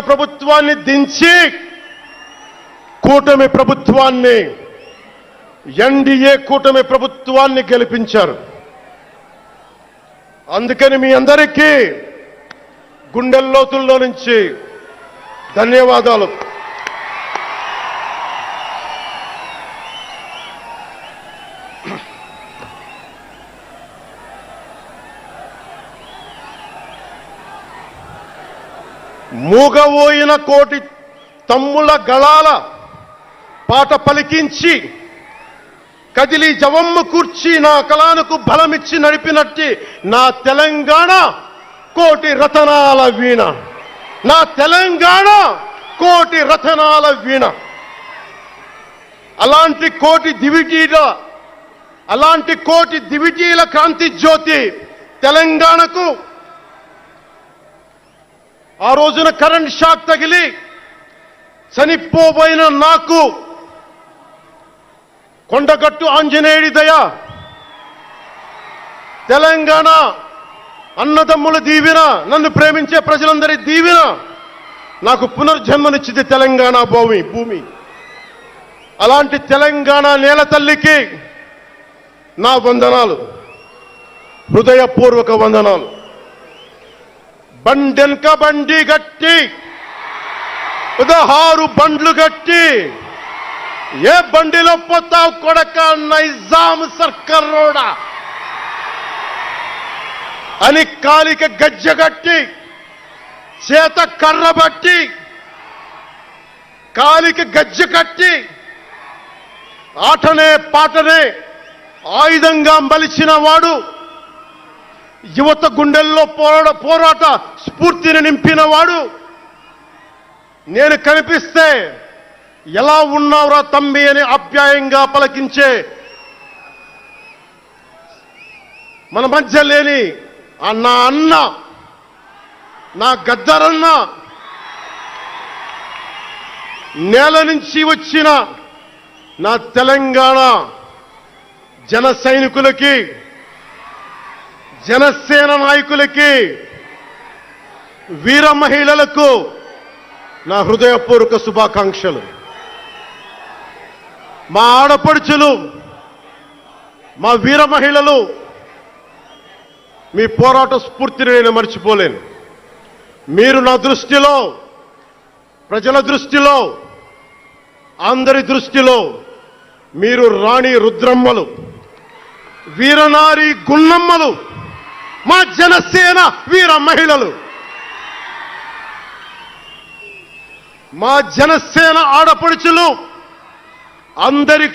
ప్రభుత్వాన్ని దించి కూటమి ప్రభుత్వాన్ని ఎన్డీఏ కూటమి ప్రభుత్వాన్ని గెలిపించారు. అందుకని మీ అందరికీ గుండెల్లోతుల్లో నుంచి ధన్యవాదాలు. మూగవోయిన కోటి తమ్ముల గళాల పాట పలికించి కదిలి జవమ్ము కూర్చి నా కళానుకు బలమిచ్చి నడిపినట్టి నా తెలంగాణ కోటి రతనాల వీణ. నా తెలంగాణ కోటి రతనాల వీణ. అలాంటి కోటి దివిటీల అలాంటి కోటి దివిటీల క్రాంతి జ్యోతి తెలంగాణకు ఆ రోజున కరెంట్ షాక్ తగిలి చనిపోబోయిన నాకు కొండగట్టు ఆంజనేయుడి దయ తెలంగాణ అన్నదమ్ముల దీవెన నన్ను ప్రేమించే ప్రజలందరి దీవెన నాకు పునర్జన్మనిచ్చింది తెలంగాణ భూమి భూమి. అలాంటి తెలంగాణ నేల తల్లికి నా వందనాలు. హృదయపూర్వక వందనాలు. బండెనక బండి గట్టి పదహారు బండ్లు గట్టి. ఏ బండిలో పోతావు కొడక నైజాం సర్కర్ రోడా? అని కాలిక గజ్జగట్టి చేత కర్ర బట్టి కాలిక గజ్జ కట్టి ఆటనే పాటనే ఆయుధంగా మలిచిన వాడు యువత గుండెల్లో పోరాట పోరాట స్ఫూర్తిని నింపిన వాడు నేను కనిపిస్తే ఎలా ఉన్నావురా తమ్మి అని ఆప్యాయంగా పలకించే మన మధ్య లేని ఆ నా అన్న నా గద్దరన్న నేల నుంచి వచ్చిన నా తెలంగాణ జన సైనికులకి జనసేన నాయకులకి వీర మహిళలకు నా హృదయపూర్వక శుభాకాంక్షలు. మా ఆడపడుచులు మా వీర మహిళలు మీ పోరాట స్ఫూర్తిని నేను మర్చిపోలేను. మీరు నా దృష్టిలో ప్రజల దృష్టిలో అందరి దృష్టిలో మీరు రాణి రుద్రమ్మలు వీరనారి గున్నమ్మలు మా జనసేన వీర మహిళలు. మా జనసేన ఆడపడుచులు అందరి